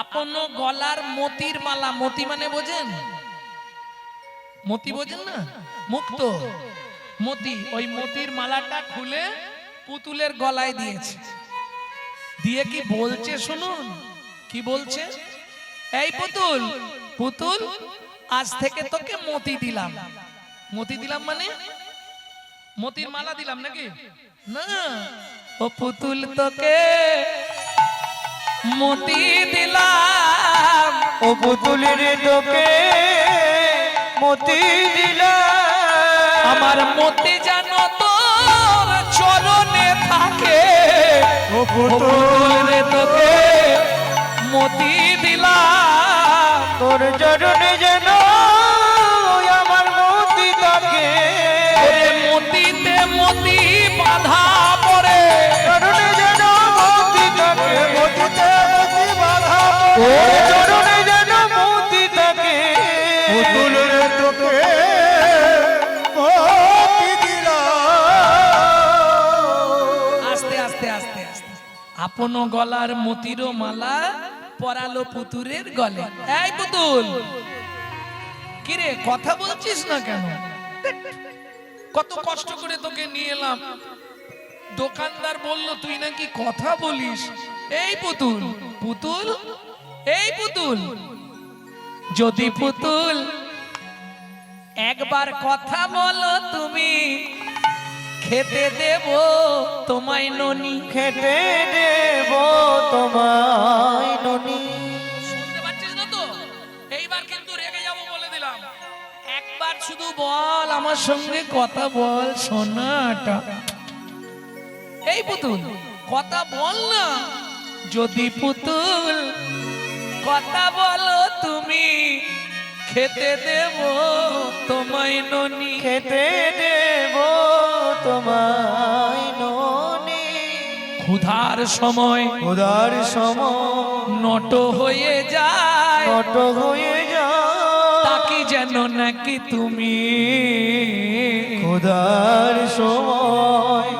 আপন গলার মতির মালা, মতি মানে বোঝেন? মতি বোঝেন না? মুক্ত। মতি, ওই মতির মালাটা খুলে পুতুলের গলায় দিয়েছে। দিয়ে কি বলছে শুনুন? কি বলছে? এই পুতুল পুতুল, আজ থেকে তোকে মতি দিলাম। মতি দিলাম মানে? মতির মালা দিলাম নাকি? না। ও পুতুল তোকে মতি দিলাম। ও পুতুলের তোকে মতি দিলাম। আমার মতি যেন তোর চরণে থাকে। ও ও পুতুল পুতুল রে তোকে মতি দিলাম। তোর চরণে যেন আপন গলার মতির মালা পরালো পুতুরের গলে। এই পুতুল! কিরে, কথা বলছিস না কেন? কত কষ্ট করে তোকে নিয়ে এলাম। দোকানদার বলল, তুই নাকি কথা বলিস? এই পুতুল পুতুল, এই পুতুল। যদি পুতুল, একবার কথা বলো তুমি। খেতে দেব তোমায় ননি। খেতে দেব তোমায় ননি। শুনতে পাচ্ছিস না তো? এইবার কিন্তু রেগে যাব বলে দিলাম। একবার শুধু বল আমার সঙ্গে কথা বল সোনাটা। এই পুতুল কথা বল না। যদি পুতুল কথা বলো তুমি খেতে দেব তোমায় ননি। খেতে দেব তোমায় ননি। ক্ষুধার সময় উদার সময় নট হয়ে যায়। নট হয়ে যা তাকি যেন নাকি তুমি। ক্ষুধার সময়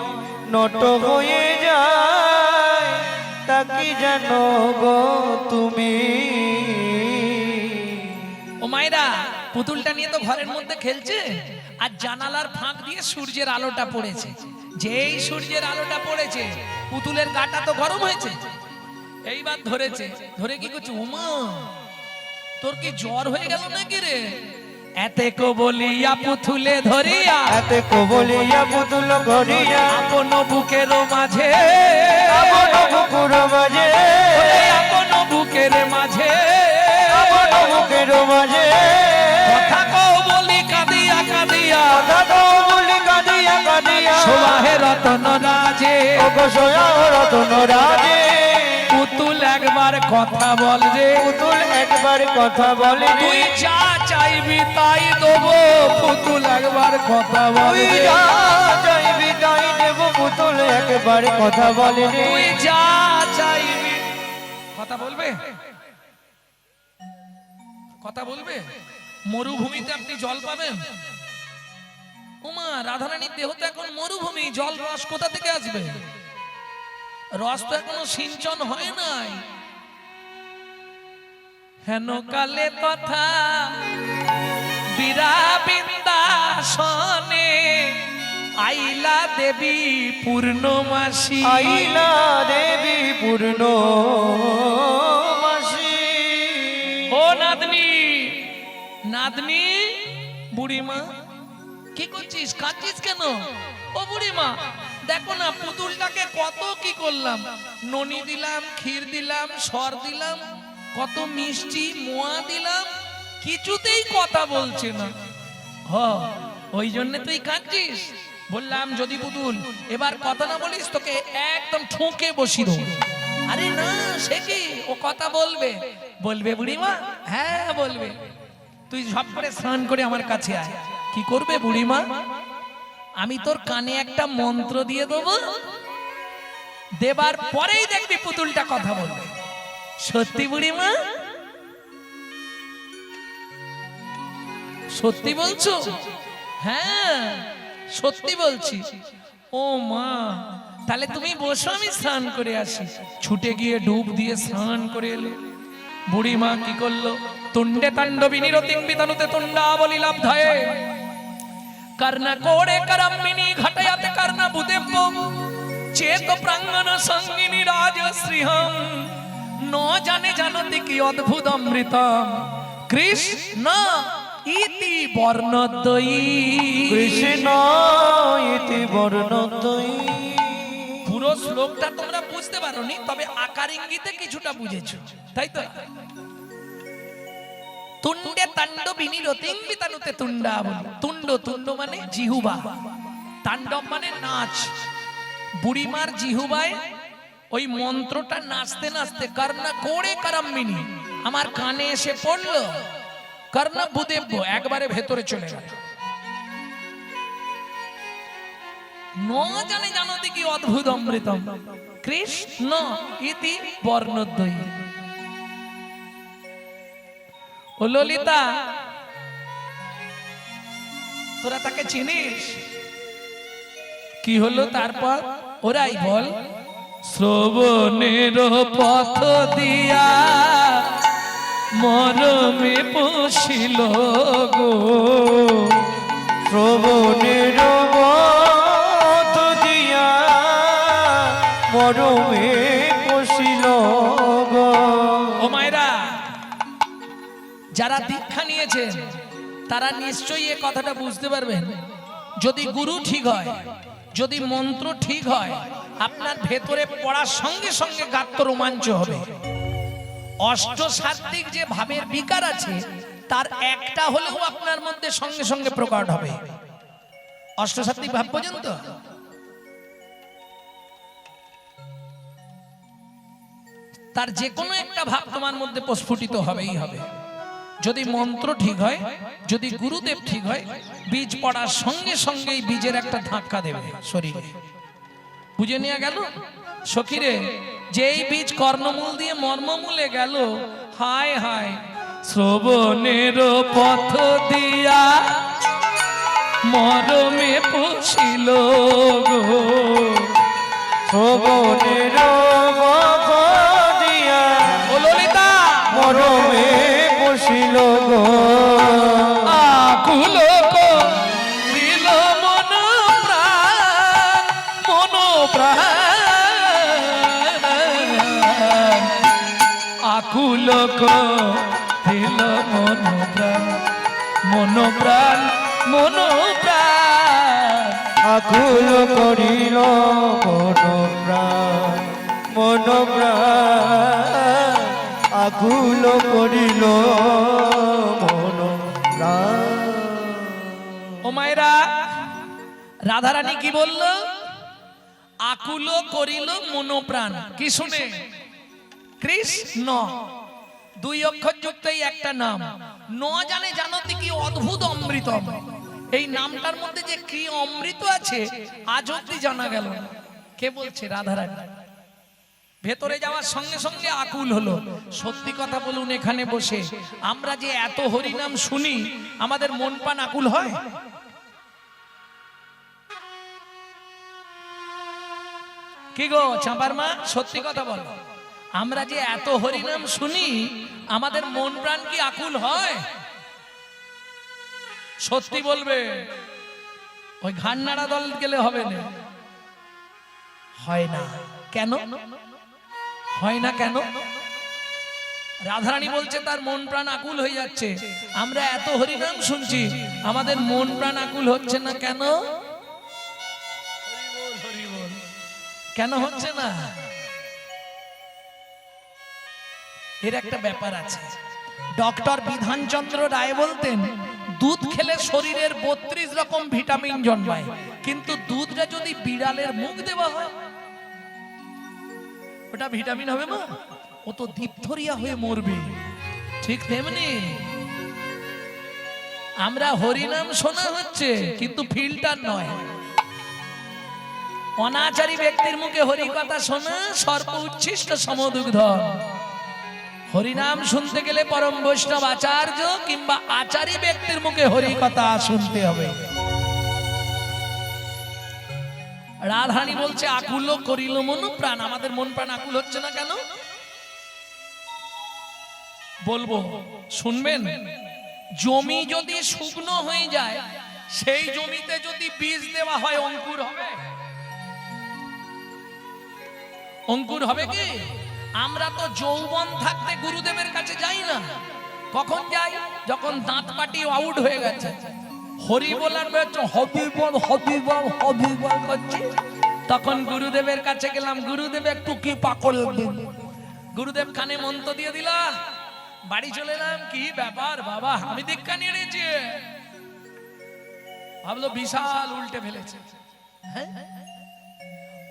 নট হয়ে যায়। তাকি যেন গো তুমি। পুতুলটা নিয়ে তো ঘরের মধ্যে খেলছে? আর জানালার ফাঁক দিয়ে সূর্যের আলোটা পড়েছে। যেই সূর্যের আলোটা পড়েছে পুতুলের গাটা তো গরম হয়েছে। এইবার ধরেছে। ধরে কি করছে? উমা তোর কি জ্বর হয়ে গেল নাকি রে? এতে কো বলিয়া পুতুলে ধরিয়া। এতে কবলিয়া পুতুল করিয়া আপন বুকের মাঝে। আপন বুকুর মাঝে। আপন বুকের মাঝে। আপন বুকের মাঝে। সোহাহে রতন রাজে। রতন রাজে। পুতুল একবার কথা বল রে। পুতুল একবার কথা বলে তুই যা চাইবি তাই দেবো। পুতুল একবার কথা বল তুই যা চাইবি তাই দেব। পুতুল একবার কথা বলে তুই যা চাইবি। কথা বলবে? কথা বলবে? মরুভূমিতে আপনি জল পাবেন? উমা রাধারানীর দেহ তো এখন মরুভূমি জল রস কোথা থেকে আসবে? রস তো এখনও সিঞ্চন হয় নাই। হেন কালে কথা বীরা বৃন্দাসনে আইলা দেবী পূর্ণমাসী। আইলা দেবী পূর্ণ মাসি ও নাতনি নাতনি বুড়িমা। কি করছিস? কাঁদছিস কেন? ও বুড়িমা, দেখো না, পুতুলটাকে কত কি করলাম? ননি দিলাম, ক্ষীর দিলাম সর দিলাম, কত মিষ্টি মোয়া দিলাম, কিছুতেই কথা বলছে না। হ, ওই জন্য তুই কাঁদছিস? বললাম, যদি পুতুল, এবার কথা না বলিস, তোকে একদম ঠুকে বসি আরে না, সে কি? ও কথা বলবে। বলবে বুড়িমা? হ্যাঁ বলবে। তুই ঝপ করে স্নান করে আমার কাছে আয়। কি করবে বুড়িমা? আমি তোর কানে একটা মন্ত্র দিয়ে দেবো। দেবার পরেই দেখবি পুতুলটা কথা বলবে। সত্যি বুড়িমা? সত্যি বলছো? হ্যাঁ সত্যি বলছি। ও মা, তাহলে তুমি বসো, আমি স্নান করে আসি। ছুটে গিয়ে ডুব দিয়ে স্নান করে এলো। বুড়িমা কি করল? তুণ্ডে তাণ্ডবিনী রতিং বিতানুতে তুণ্ডা বলি লাভ ধয়ে কর্ণ কোড়ে করম্মিনী ঘটয়াতে কর্ণ ভূদেব্য চেত প্রাঙ্গন সঙ্গিনী রাজ শ্রীহম ন জানে জানতি কি অদ্ভুত অমৃতম। কৃষ্ণ ইতি বর্ণদ্বয়ী। কৃষ্ণ ইতি বর্ণদ্বয়ী। পুরো শ্লোকটা তোমরা বুঝতে পারোনি তবে আকার ইঙ্গিতে কিছুটা বুঝেছ তাই তো? তুণ্ডে তাণ্ডবিনী রতিং বিতানুতে তুণ্ডা বলি তুণ্ড তুণ্ড মানে জিহুবা। তাণ্ডব মানে নাচ। বুড়িমার জিহুবায় ওই মন্ত্রটা নাচতে নাচতে কর্ণা কোড়ে কারাম্মিনী আমার কানে এসে পড়ল। কর্ণা ভূদেব্য একবারে ভেতরে চলে গেল। জানে জানতে কি অদ্ভুত অমৃতম। কৃষ্ণ ইতি বর্ণদ্বয়ী। ও ললিতা তোরা তাকে চিনিস? কি হলো তারপর? ওরাই বল। শ্রবণের পথ দিয়া মরমে পশিল গো। শ্রবণের বধ দিয়া মরমে দীক্ষা তারা নিশ্চয়ই এ কথাটা বুঝতে পারবেন যদি গুরু ঠিক হয়, যদি মন্ত্র ঠিক হয়, আপনার ভেতরে পড়ার সঙ্গে সঙ্গে গাত্র রোমাঞ্চ হবে। অষ্ট সাত্বিক যে ভাবের বিকার আছে, তার একটা হলেও আপনার মধ্যে সঙ্গে সঙ্গে প্রকট হবে। অষ্টসাত্বিক ভাব পর্যন্ত? তার যে কোনো একটা ভাব তোমার মধ্যে প্রস্ফুটিত হবেই হবে। যদি মন্ত্র ঠিক হয় যদি গুরুদেব ঠিক হয় বীজ পড়ার সঙ্গে সঙ্গেই বীজের একটা ধাক্কা দেবে শরীরে। বুঝে নিয়ে গেল? সখিরে যেই বীজ কর্ণমূল দিয়ে মর্মমূলে গেল হায় হায় শ্রবণের পথ দিয়া মরমে পুষিল গো। শ্রবণের দিয়া মরমে আকুল দিল মন প্রাণ মন প্রাণ মন আকুল করিল মন প্রাণ মন প্রাণ আকুল করিল মন প্রাণ ও মায়েরা, রাধারানী কি বলল? আকুল করিল মনোপ্রাণ। কি শুনে? কৃষ্ণ। দুই অক্ষর যুক্ত এই একটা নাম। ন জানে জানতে কি অদ্ভুত অমৃত এই নামটার মধ্যে যে কি অমৃত আছে, আজ অব্দি জানা গেল। কে বলছে? রাধারানী। ভেতরে যাওয়ার সঙ্গে সঙ্গে আকুল হলো। সত্যি কথা বলুন এখানে বসে। আমরা যে এত হরিনাম শুনি, আমাদের মন পান আকুল হয়? কি গো চাঁপার মা সত্যি কথা বলো। আমরা যে এত হরিনাম শুনি, আমাদের মন প্রাণ কি আকুল হয়? সত্যি বলবে, ওই ঘান্নাড়া দল গেলে হবে না। হয় না। কেন? হয় না কেন? রাধারানী বলছে, তার মন প্রাণ আকুল হয়ে যাচ্ছে। আমরা এত হরিনাম শুনছি, আমাদের মন প্রাণ আকুল হচ্ছে না কেন? কেন হচ্ছে না? এর একটা ব্যাপার আছে। ডক্টর বিধানচন্দ্র রায় বলতেন, দুধ খেলে শরীরের বত্রিশ রকম ভিটামিন জন্মায়, কিন্তু দুধটা যদি বিড়ালের মুখ দেওয়া হয়, ওটা ভিটামিন হবে মা ও তো দীপথরিয়া হয়ে মরবে। ঠিক তেমনি আমরা হরিনাম শোনা হচ্ছে, কিন্তু ফিল্টার নয়। অনাচারী ব্যক্তির মুখে হরি কথা শোনা সর্ব উচ্ছিষ্ট সমদুগ্ধ। হরিনাম শুনতে গেলে পরম বৈষ্ণব আচার্য কিংবা আচারী ব্যক্তির মুখে হরি কথা শুনতে হবে। রাধারানী বলছে, আকুল করিল মন প্রাণ। আমাদের মন প্রাণ আকুল হচ্ছে না কেন? বলব, শুনবেন? জমি যদি শুকনো হয়ে যায়, সেই জমিতে যদি বীজ দেওয়া হয়, অঙ্কুর হবে। অঙ্কুর হবে কি? আমরা তো যৌবন থাকতে গুরুদেবের কাছে যাই না। কখন যাই? যখন দাঁত পাটি আউট হয়ে গেছে। হরি বলার বেশ হবি বল হবি বল হবি বল করছি। তখন গুরুদেবের কাছে গেলাম, গুরুদেব, একটু কি পাকল গুরুদেব কানে মন্ত্র দিয়ে দিলা, বাড়ি চলে এলাম, কি ব্যাপার বাবা? আমি দীক্ষা নিয়ে নিয়েছি। ভাবলো বিশাল উল্টে ফেলেছে। হ্যাঁ?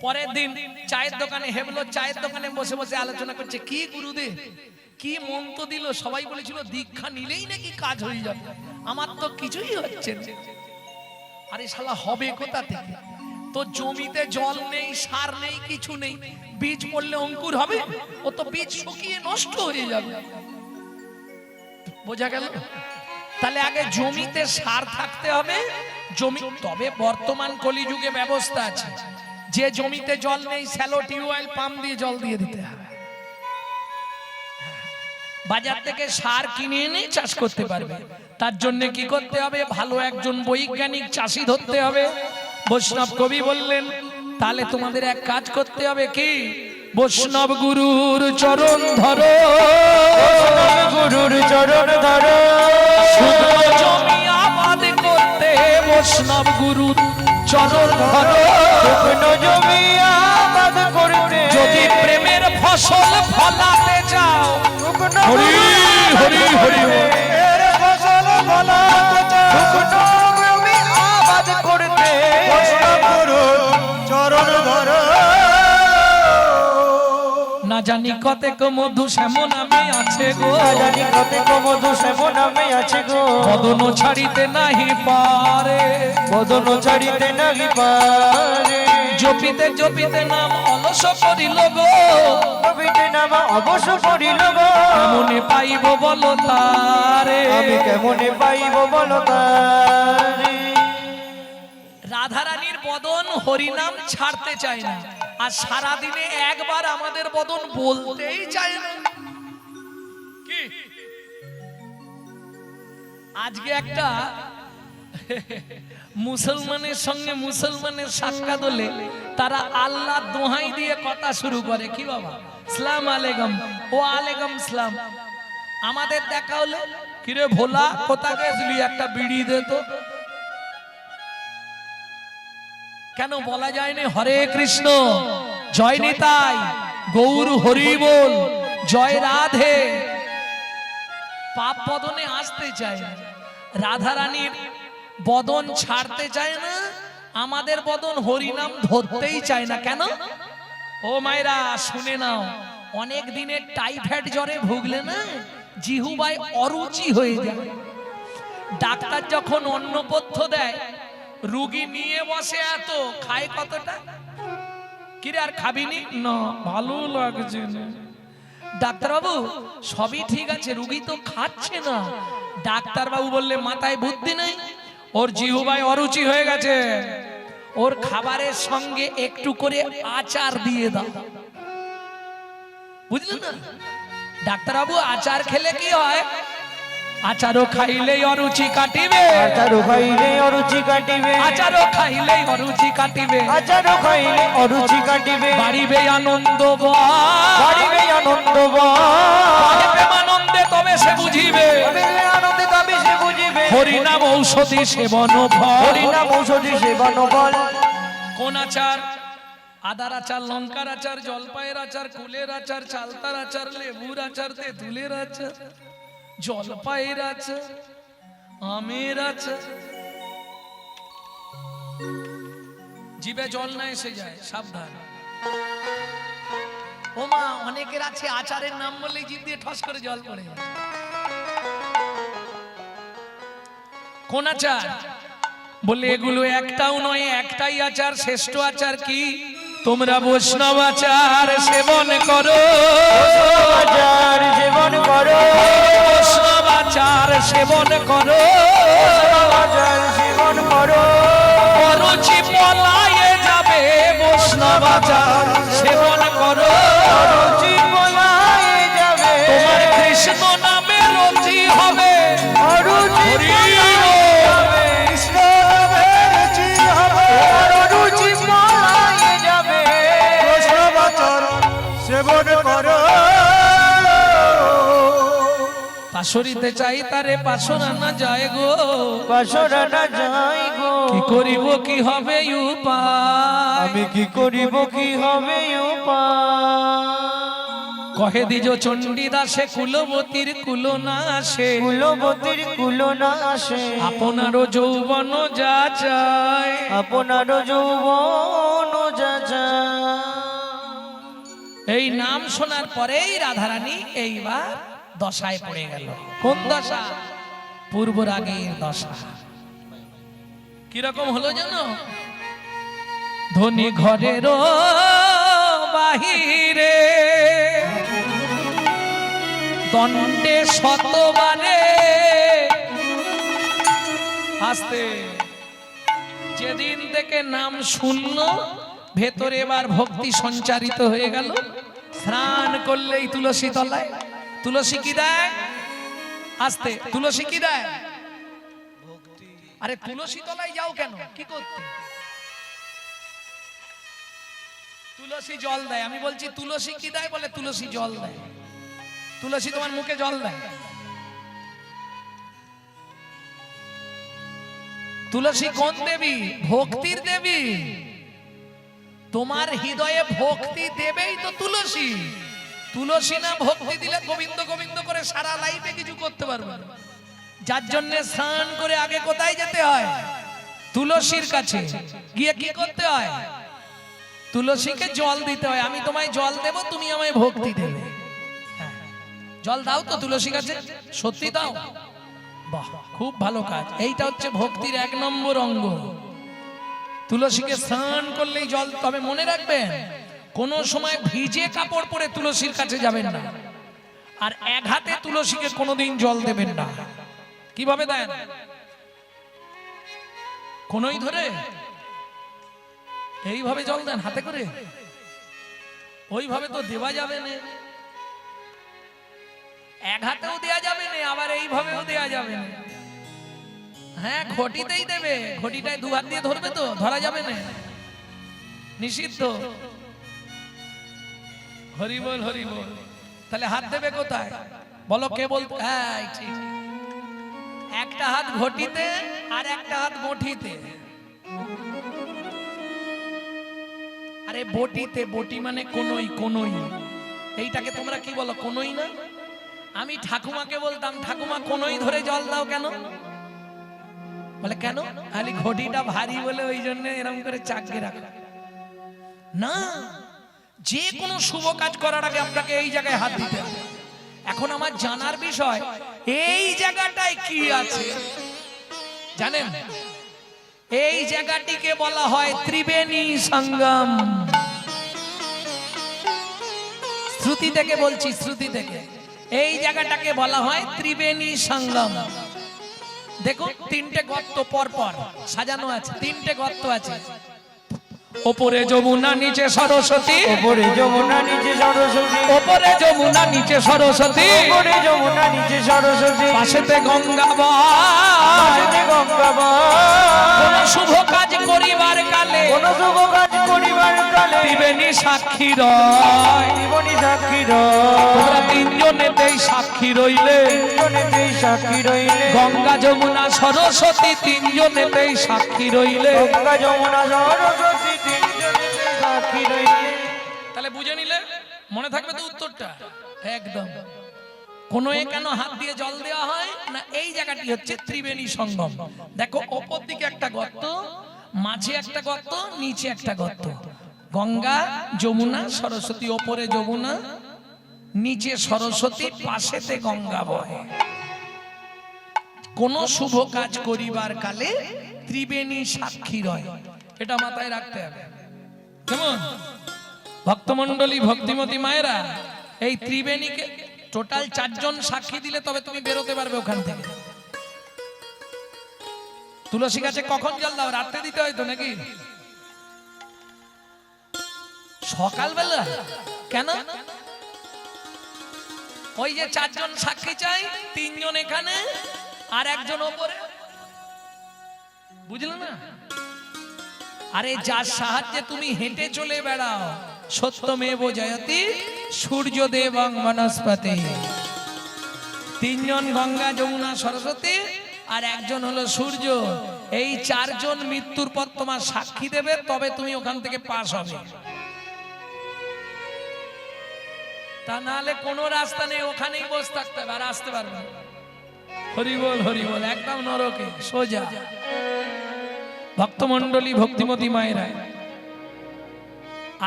পরের দিন চায়ের দোকানে হেবলো চায়ের দোকানে বসে বসে আলোচনা করছে, কি গুরুদেব? কি মন্ত্র দিল? সবাই বলেছিল, দীক্ষা নিলেই নাকি কাজ হয়ে যাবে। আমার তো কিছুই হচ্ছে আরে শালা, হবে কোথা থেকে? তো জমিতে জল নেই, সার নেই, কিছু নেই। বীজ পড়লে অঙ্কুর হবে, ও তো বীজ শুকিয়ে নষ্ট হয়ে যাবে। বোঝা গেল? তাহলে আগে জমিতে সার থাকতে হবে। জমি তবে বর্তমান কলিযুগে ব্যবস্থা আছে। যে জমিতে জল নেই স্যালো টিউবওয়েল পাম্প দিয়ে জল দিয়ে দিতে হবে। বাজার থেকে সার কিনে এনে চাষ করতে পারবে। তার জন্য কি করতে হবে? ভালো একজন বৈজ্ঞানিক চাষি ধরতে হবে। বৈষ্ণব কবি বললেন তাহলে তোমাদের এক কাজ করতে হবে কি? বৈষ্ণব গুরুর চরণ ধরো। গুরুর চরণ ধরো। জমি আবাদ করতে বৈষ্ণব গুরুর চরণ জমি আবাদ করতে যদি প্রেমের ফসল ফলাতে চাও হরি, হরি, হরি। ফসল ফলাতে চাও। জানি কতেক মধু শ্যামন আমি আছে গো। জানি কত মধু সেবন আমি আছে গো। কদন ছাড়িতে নাহি পারে। বদন ছাড়িতে নাহি পারে। জপিতে জপিতে নাম অলস করিল গো। কবিতে নাম অবশ্য করিল গো। মনে পাইব বল তারে? আমি কেমনে পাইব বলো তারে? রাধারানীর বদন হরিনাম ছাড়তে চায় না। আর সারা দিনে একবার আমাদের বদন বলতেই চায় না। কি? আজকে একটা মুসলমানের সঙ্গে মুসলমানের সাক্ষাৎ হলে তারা আল্লাহ দোহাই দিয়ে কথা শুরু করে। কি বাবা? সালাম আলাইকুম। ও আলাইকুম সালাম। আমাদের দেখা হলে, কিরে ভোলা, কোথা গেছিলি? একটা বিড়ি দে তো। কেন বলা যায়নি? হরে কৃষ্ণ, জয় নিতাই গৌর হরি বল, জয় রাধে। পাপ বদনে আসতে চায় রাধা রানীর বদন ছাড়তে চায় না, আমাদের বদন হরিনাম ধরতেই চায় না, কেন? ও মায়েরা, শুনে নাও, অনেক দিনের টাইফয়েড জ্বরে ভুগলে না জিহুবাই অরুচি হয়ে যায়। ডাক্তার যখন অন্নপথ্য দেয় রুগী নিয়ে বসে এত, খায় কতটা? কিরে আর খাবিনি না? ভালো লাগছে না। ডাক্তারবাবু, সবই ঠিক আছে, রুগী তো খাচ্ছে না। ডাক্তারবাবু বললে, মাথায় বুদ্ধি নেই? ওর জিহুবাই অরুচি হয়ে গেছে। ওর খাবারের সঙ্গে একটু করে আচার দিয়ে দাও। বুঝলেন না? ডাক্তারবাবু, আচার খেলে কি হয়? আচারও খাইলেই অরুচি কাটিবে। আচারো খাইলে অরুচি কাটিবে। আচারও খাইলেই অরুচি কাটিবে। আচারো খাইলে অরুচি কাটিবে। বাড়িবে আনন্দ বাড়িবে আনন্দ আনন্দে তবে সে বুঝিবে। বাড়িবে আনন্দে তবে সে বুঝিবে। হরিনাম ঔষধি সেবন ফল। হরিনাম ঔষধি সেবন ফল। কোন আচার? আদার আচার লঙ্কার আচার জলপাইয়ের আচার কুলের আচার চালতার আচার লেবুর আচার তেঁতুলের আচার। জলপাইয়ের আচার আমের আচার জিভে জল না এসে যায়, সাবধান। ওমা অনেকের আছে আচারের নাম বললেই জিভ দিয়ে ঠস করে জল পড়ে কোন আচার? বলে এগুলো একটাও নয়, একটাই আচার, শ্রেষ্ঠ আচার কি? তোমরা বৈষ্ণব আচার সেবন করো। আচার সেবন করো। আচার সেবন করো। সেবন করো। অরুচি পলায়ে যাবে সেবন করো। অরুচি পলায়ে যাবে। তোমার কৃষ্ণ নাম পাশরিতে চাই তারে পাশরা না যায় গো। বাসরা না যাই গো। কি করিব কি হবে উপায়? আমি কি করিব কি হবে উপায়? কহে দিজ চণ্ডীদাসে কুলবতীর কুল না আসে কুলবতীর কুল না আসে আপনারও যৌবন যা চায় আপনার যৌবন যাচা এই নাম শোনার পরেই রাধারানী এইবার দশায় পড়ে গেল। কোন দশা? পূর্ব রাগের দশা। কীরকম হলো জানো? ধনী ঘরের বাহিরে, দণ্ডে শতবারে আসতে। যেদিন থেকে নাম শূন্য, ভেতরে এবার ভক্তি সঞ্চারিত হয়ে গেল। স্নান করলেই তুলসী তলায়। তুলসী কি দেয়? আসতে, তুলসী কি দেয়? আরে তুলসী তলায় যাও কেন? কি করতে? তুলসী জল দেয়। আমি বলছি, তুলসী কি দেয় বলে তুলসী জল দেয়। তুলসী তোমার মুখে জল দেয়। তুলসী কোন দেবী? ভক্তির দেবী। তোমার হৃদয়ে ভক্তি দেবেই তো তুলসী। তুলসী না ভক্তি দিলে গোবিন্দ গোবিন্দ করে সারা লাইফে কিছু করতে পারবে যার জন্য স্নান করে আগে কোথায় যেতে হয়? তুলসীর কাছে। গিয়ে কি করতে হয়? তুলসীকে জল দিতে হয়। আমি তোমায় জল দেব, তুমি আমায় ভক্তি দেবে। হ্যাঁ। জল দাও তো তুলসী গাছে। সত্যি দাও। বাহ, খুব ভালো কাজ। এইটা হচ্ছে ভক্তির এক নম্বর অঙ্গ। তুলসীকে স্নান করলেই জল, তবে মনে রাখবেন কোন সময় ভিজে কাপড় পরে তুলসীর কাছে যাবেন না। আর এক হাতে তুলসীকে কোনোদিন জল দেবেন না। কীভাবে দেন? কোনই ধরে? এইভাবে জল দেন হাতে করে? ওইভাবে তো দেওয়া যাবে না। এক হাতেও দেওয়া যাবে না, আবার এইভাবেও দেওয়া যাবে না। হ্যাঁ ঘটিতেই দেবে। ঘটিটায় দু হাত দিয়ে ধরবে তো, ধরা যাবে না। নিষিদ্ধ। হরি বল হরি বল তাহলে হাত দেবে কোথায়? বলো কে বল ঠিক একটা হাত ঘটিতে আর একটা হাত বটিতে। আরে বটিতে, বটি মানে কোনই কোনই। এইটাকে তোমরা কি বলো, কোনই না? আমি ঠাকুমাকে বলতাম, ঠাকুমা, কোনই ধরে জল দাও কেন? বলে, কেন? খালি ঘটিটা ভারী বলে ওই জন্য এরকম করে চাকরি রাখা। না যে কোনো শুভ কাজ করার আগে আপনাকে এই জায়গায় হাত দিতে হবে। এখন আমার জানার বিষয়, এই জায়গাটায় কি আছে? জানেন? এই জায়গাটিকে বলা হয় ত্রিবেণী সঙ্গম। শ্রুতি থেকে বলছি, শ্রুতি থেকে। এই জায়গাটাকে বলা হয় ত্রিবেণী সঙ্গম। দেখুন, তিনটে গর্ত পর পর সাজানো আছে, তিনটে গর্ত আছে। ওপরে যমুনা নিচে সরস্বতী। ওপরে যমুনা নিচে সরস্বতী। ওপরে যমুনা নিচে সরস্বতী। ওপরে যমুনা নিচে সরস্বতী। পাশেতে গঙ্গা পাশেতে গঙ্গা বা। শুভ করিবার কালে। কোন শুভ কাজ করিবার কালে। ত্রিবেণী সাক্ষী রয়। জীবনী সাক্ষী তোমরা রয় তিনজনেতেই সাক্ষী রইলে। তিনজনেতেই সাক্ষী রইলে। গঙ্গা যমুনা সরস্বতী তিনজনেতেই সাক্ষী রইলে। গঙ্গা যমুনা সরস্বতী তিনজনেতেই সাক্ষী রইলে। তাহলে বুঝে নিলে? মনে থাকবে তো উত্তরটা? একদম। কোন এ কেন হাত দিয়ে জল দেওয়া হয়? না এই জায়গাটি হচ্ছে ত্রিবেণী সঙ্গম। দেখো ওপর দিকে একটা গর্ত। মাঝে একটা গর্ত, নিচে একটা গর্ত। গঙ্গা, যমুনা, সরস্বতী ওপরে যমুনা, নিচে সরস্বতী, পাশেতে গঙ্গা বহে। কোন শুভ কাজ করিবার কালে ত্রিবেণী সাক্ষী রয়। এটা মাথায় রাখতে হবে। কেমন? ভক্তমন্ডলী ভক্তিমতী মায়েরা, এই ত্রিবেণীকে টোটাল চারজন সাক্ষী দিলে তবে তুমি বেরোতে পারবে ওখান থেকে। তুলসী গাছে কখন জল দাও? রাত্রে দিতে হয় তো নাকি? সকালবেলা? কেন? ওই যে চারজন সাক্ষী চাই, তিনজন এখানে আর একজন ওপরে। বুঝলে না? আরে যার সাহায্যে তুমি হেঁটে চলে বেড়াও, সত্যমেব জয়তি, সূর্যদেব বনস্পতি। তিনজন গঙ্গা, যমুনা, সরস্বতী আর একজন হলো সূর্য। এই চারজন মৃত্যুর পর তোমার সাক্ষী দেবে, তবে তুমি ওখান থেকে পাস হবে। তা নাহলে কোনো রাস্তা নেই, ওখানেই বসে থাকতে হবে, আর আসতে পারবে না। হরি বল একদম নরকে, সোজা। ভক্তমন্ডলী ভক্তিমতী মায়েরা,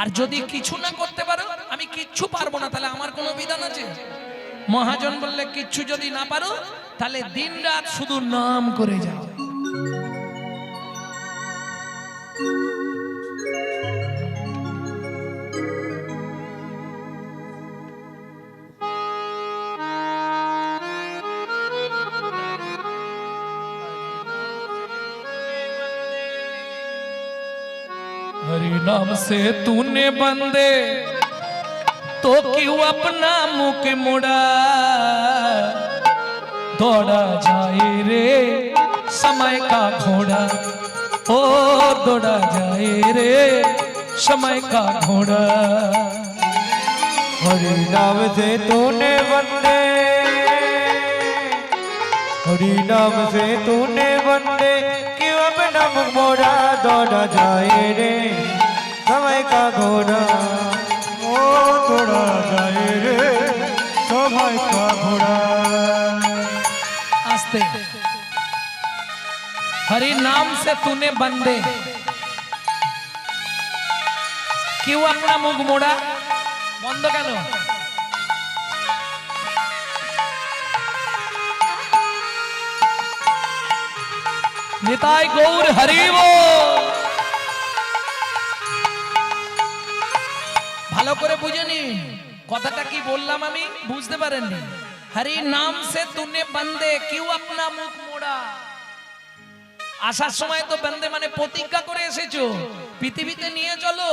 আর যদি কিছু না করতে পারো, আমি কিচ্ছু পারব না, তাহলে আমার কোনো বিধান আছে? মহাজন বললে কিচ্ছু যদি না পারো তাহলে দিন রাত শুধু নাম করে যাও हरि नाम से तूने बंदे तो क्यों अपना मुख मुड़ा? दौड़ा जाए रे, समय का घोड़ा। ओ, दौड़ा जाए रे, समय का घोड़ा। हरि नाम से तूने वंदे। हरि नाम से तूने वंदे, क्यों अपना मुख मोड़ा? दौड़ा जाए रे, समय का घोड़ा। ओ दौड़ा जाए रे समय का घोड़ा आस्ते हरि नाम से तूने बंदे क्यों अपना मुख मोड़ा বন্ধ কেন নিতাই গৌর হরিব করে বুঝে নিন। কথাটা কি বললাম আমি? বুঝতে পারেননি। হরি নাম সে তুনে বন্দে, কিউ আপনা মুখ মোড়া। আসার সময় তো বন্দে মানে প্রতিজ্ঞা করে এসেছ। পৃথিবীতে নিয়ে চলো।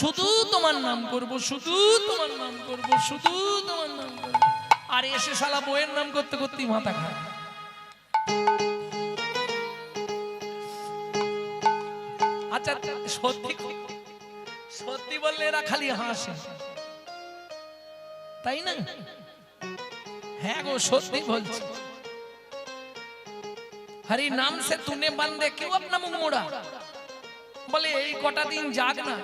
শুধু তোমার নাম করব, শুধু তোমার নাম করব, শুধু তোমার নাম করব। আর এসে শালা বইয়ের নাম করতে করতেই মাথা খায় আচ্ছা সত্যি সত্যি বললে এরা খালি হাসে। তাই না? হ্যাঁ গো, সত্যি বলছি। হরি নাম সে তুনে বান্দে, কেউ আপনা মোড়া? বলে, এই কটা দিন যাক না,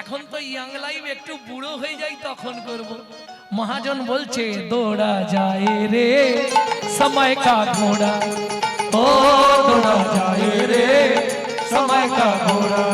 এখন তো ইয়াং লাইফ একটু বুড়ো হয়ে যাই, তখন করব। মহাজন বলছে, দৌড়া যায় রে, সময় কা ঘোড়া? ও, দৌড়া যায় রে, সময় কা ঘোড়া?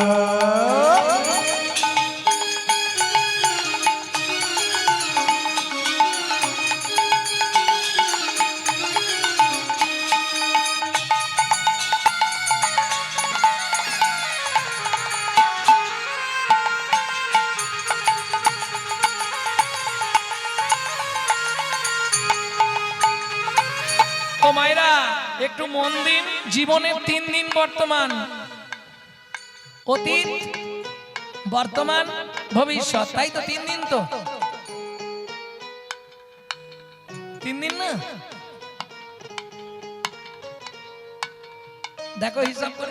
মন দিন? জীবনের তিন দিন বর্তমান। অতীত, বর্তমান, ভবিষ্যৎ। তাই তো তিন দিন তো। তিন দিন না? দেখো হিসাব করে।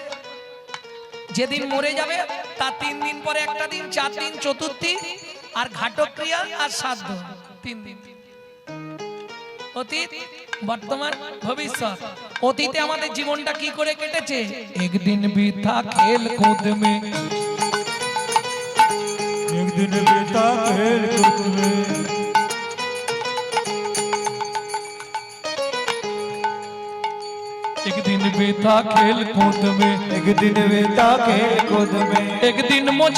যেদিন মরে যাবে, তার তিন দিন পরে একটা দিন, চার দিন, চতুর্থী, আর ঘাটক্রিয়া আর শ্রাদ্ধ। তিন দিন। অতীত, বর্তমান, ভবিষ্যৎ। অতীতে আমাদের জীবনটা কি করে কেটেছে? একদিন বৃথা খেল কুদ মে একদিন বৃথা খেল কুদমে। মে एक दिन बेता खेल कूद में एक दिन बेता खेल कूद में एक दिन मुझ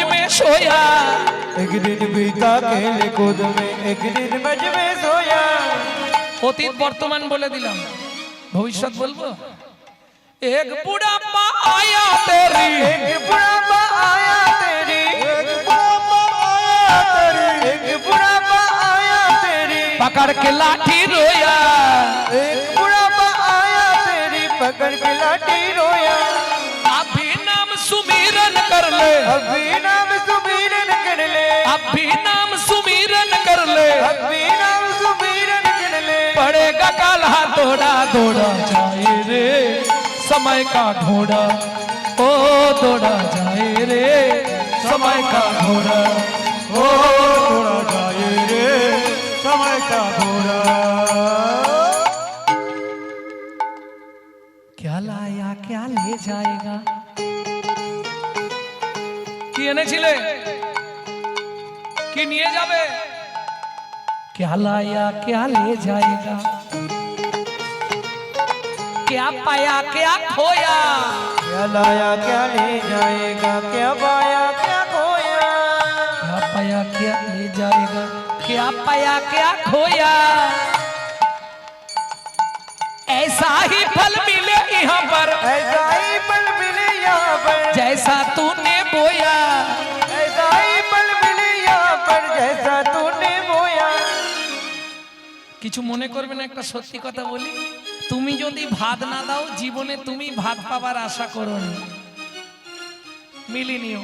অতীত বর্তমান বলে দিলাম। भविष्य बोलबो। एक बुढ़ापा आया तेरी। एक बुढ़ापा आया तेरी। एक बुढ़ापा आया तेरी। एक बुढ़ापा आया तेरी। पकड़ के लाठी रोया। एक बुढ़ापा आया तेरी। पकड़ के लाठी रोया। अभी नाम सुमिरन कर ले। अभी नाम सुमिरन कर ले। अभी नाम सुमिरन कर ले। अभी दौड़ा दौड़ा जाए रे। समय का घोड़ा ओ दौड़ा जाए रे। समय का घोड़ा ओ दौड़ा जाए रे। समय का घोड़ा। क्या लाया क्या ले जाएगा? কি चले कि नहीं जावे? क्या लाया क्या ले जाएगा? क्या पाया क्या खोया क्या लाया क्या ले जाएगा क्या पाया क्या खोया क्या पाया क्या ले जाएगा क्या पाया क्या खोया ऐसा ही फल मिले यहाँ पर ऐसा ही पल मिले यहाँ पर जैसा तूने बोया ऐसा ही पल मिले यहाँ पर जैसा तूने बोया কিছু মনে করবে না একটা সত্যি কথা বলি তুমি যদি ভাত না দাও, জীবনে তুমি ভাত পাবার আশা করো মিলিনিও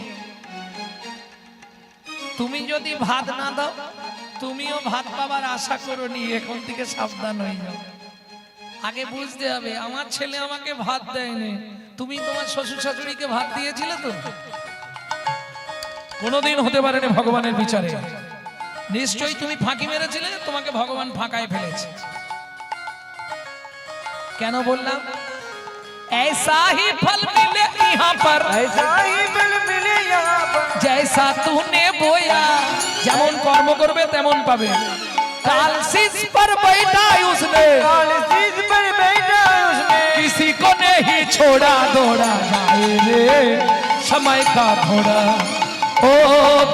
তুমি যদি ভাত না দাও, তুমিও ভাত পাবার আশা করো নি। এখন থেকে সাবধান হয়ে যাও। আগে বুঝতে হবে, আমার ছেলে আমাকে ভাত দেয়নি। তুমি তোমার শ্বশুর শাশুড়িকে ভাত দিয়েছিলে তো? কোনোদিন হতে পারেনি ভগবানের বিচারে। নিশ্চয়ই তুমি ফাঁকি মেরেছিলে তোমাকে ভগবান ফাঁকায় ফেলেছে। কেন বললাম ऐसा ही फल मिले यहाँ पर ऐसा ही पल मिले यहाँ पर जैसा तूने बोया যেমন কর্ম করবে তেমন পাবে কাল শীষ पर बैठा उसने काल चीज पर बैठा उसने किसी को नहीं छोड़ा दौड़ा जाए रे समय का घोड़ा ओ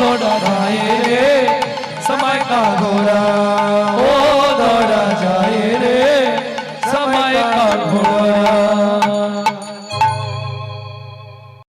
दौड़ा जाए रे समय का घोड़ा ओ दौड़ा जाए